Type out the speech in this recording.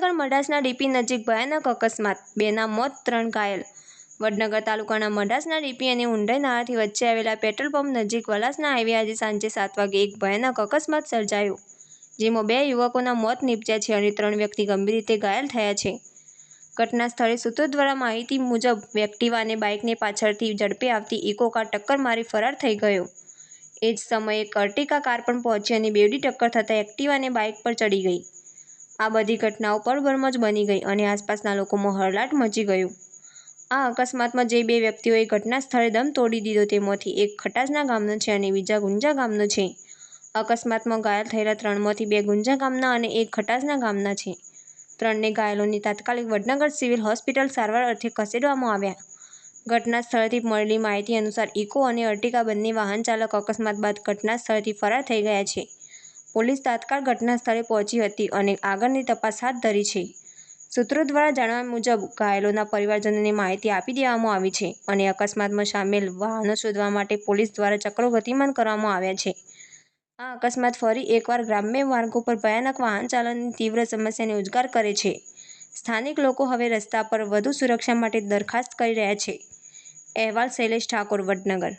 Vadnagar મઢાસના DP નજીક ભયાનક અકસ્માત. બેના મોત, ત્રણ ઘાયલ. વડનગર તાલુકાના મઢાસના ડીપી અને ઊંડાઈ નાળાથી વચ્ચે આવેલા પેટ્રોલ પંપ નજીક વલાસના હાઈવે આજે સાંજે સાત વાગે એક ભયાનક અકસ્માત સર્જાયો, જેમાં બે યુવકોના મોત નીપજ્યા છે અને ત્રણ વ્યક્તિ ગંભીર રીતે ઘાયલ થયા છે. ઘટના સ્થળે સૂત્રો દ્વારા માહિતી મુજબ એક્ટિવા અને બાઇકને પાછળથી ઝડપે આવતી ઇકો કાર ટક્કર મારી ફરાર થઈ ગયો. એ જ સમયે એક અર્ટિકા કાર પણ પહોંચી અને બેવડી ટક્કર થતાં એક્ટિવા અને બાઇક પર ચડી ગઈ. આ બધી ઘટનાઓ પળભરમાં જ બની ગઈ અને આસપાસના લોકોમાં હળલાટ મચી ગયું. આ અકસ્માતમાં જે બે વ્યક્તિઓએ ઘટના સ્થળે દમ તોડી દીધો તેમાંથી એક ખટાસના ગામનો છે અને બીજા ગુંજા ગામનો છે. અકસ્માતમાં ઘાયલ થયેલા ત્રણમાંથી બે ગુંજા ગામના અને એક ખટાસના ગામના છે. ત્રણને ઘાયલોની તાત્કાલિક વડનગર સિવિલ હોસ્પિટલ સારવાર અર્થે ખસેડવામાં આવ્યા. ઘટના સ્થળેથી મળેલી માહિતી અનુસાર ઇકો અને અર્ટિકા બંને વાહન ચાલક અકસ્માત બાદ ઘટના સ્થળેથી ફરાર થઈ ગયા છે. પોલીસ તાત્કાળ ઘટના સ્થળે પહોંચી હતી અને આગળની તપાસ હાથ ધરી છે. સૂત્રો દ્વારા જાણવા મુજબ, ઘાયલોના પરિવારજનોને માહિતી આપી દેવામાં આવી છે અને અકસ્માતમાં સામેલ વાહનો શોધવા માટે પોલીસ દ્વારા ચક્રો ગતિમાન કરવામાં આવ્યા છે. આ અકસ્માત ફરી એકવાર ગ્રામ્ય માર્ગો પર ભયાનક વાહન ચાલનની તીવ્ર સમસ્યાને ઉજગાર કરે છે. સ્થાનિક લોકો હવે રસ્તા પર વધુ સુરક્ષા માટે દરખાસ્ત કરી રહ્યા છે. અહેવાલ શૈલેષ ઠાકોર, વડનગર.